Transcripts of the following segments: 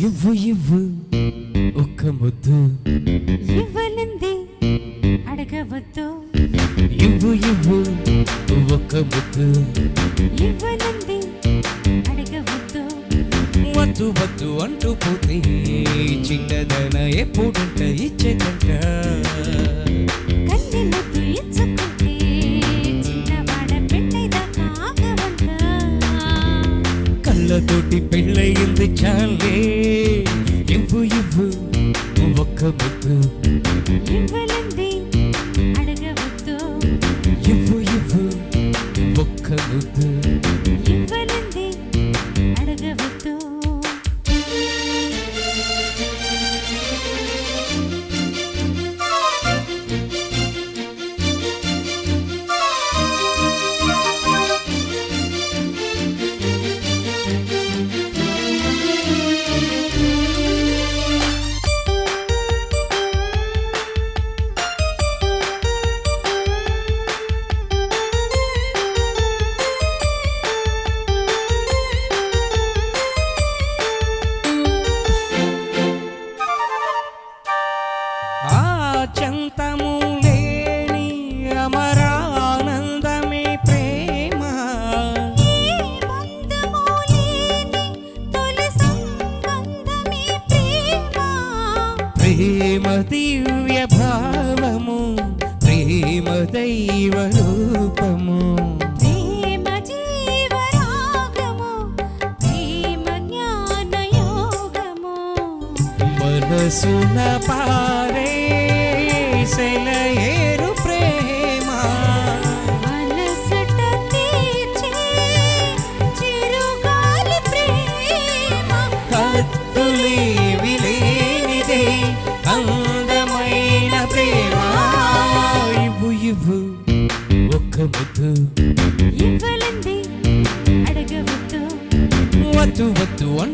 ఇవ్వు ఇవ్వు ఒక్క ముద్దు. అడగవద్దు. ఇవ్వు ఇవ్వు ఒక్క ముద్దు. ఇవ్వనంది అడగవద్దు. వద్దు వద్దు అంటూ పోతే చిన్నదన ఎప్పుడంట ఇచ్చేదంట. కన్ని ముద్దు ఇచ్చుకుంటే చిన్నవాడ పెళ్ళైదాకా ఆగవంట కళ్ళతోటి పెళ్ళయింది చాలే. ఇవ్వు ఇవ్వు ఒక్క ముద్దు. ఇవ్వనంది ఒక్క దివ్య భావము ప్రేమ దైవ రూపము. మనసున పారే సెలయేరు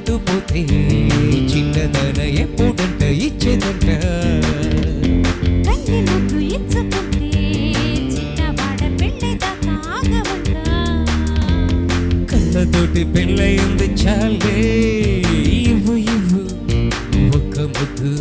అంటూ పోతే చిన్నదన ఎప్పుడంట ఇచ్చేదంట. కళ్ళతోటి పెళ్ళయింది చాలే. ఇవ్వు ఇవ్వు ఒక్క ముద్దు.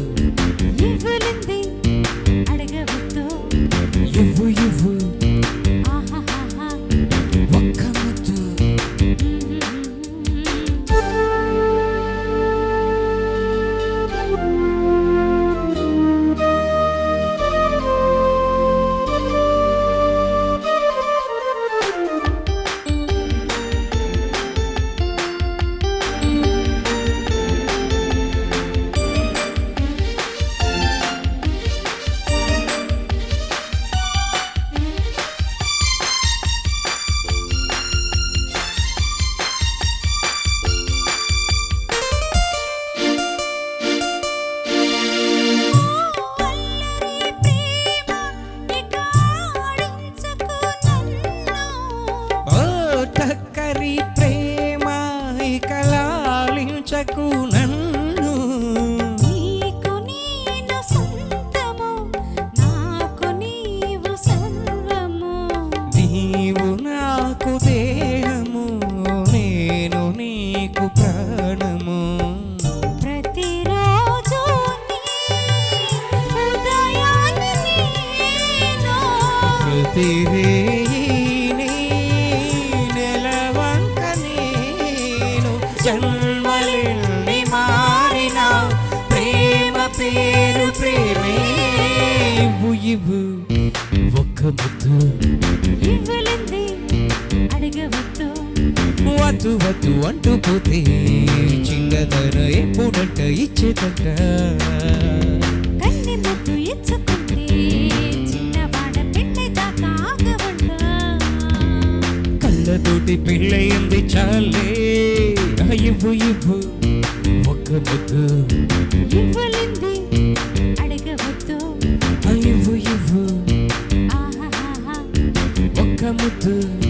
టక్కరి ప్రేమ ఇక లాలించకు నన్ను. నీకు నేను సొంతము నాకు నీవు సర్వము నీవు నాకు దేహము నేను నీకు ప్రాణము. ప్రతిరోజు నీ పేరు ప్రేమే. ఇవ్వు ఇవ్వు. ఒక్క ముద్దు. ఇవ్వలంది అడగవద్దు. వద్దు వద్దు అంటూ పోతే చిన్నదన ఎప్పుడంట ఇచ్చేదంట. కన్ని ముద్దు ఇచ్చుకుంటే చిన్నవాడ పెళ్ళైదాకా ఆగవంట. కళ్ళతోటి పెళ్ళయింది చాలే. ఇవ్వు ఇవ్వు. ఒక్క ముద్దు. ఇవ్వలింది అడగవద్దు. ఇవ్వు ఇవ్వు. ఒక్క ముద్దు.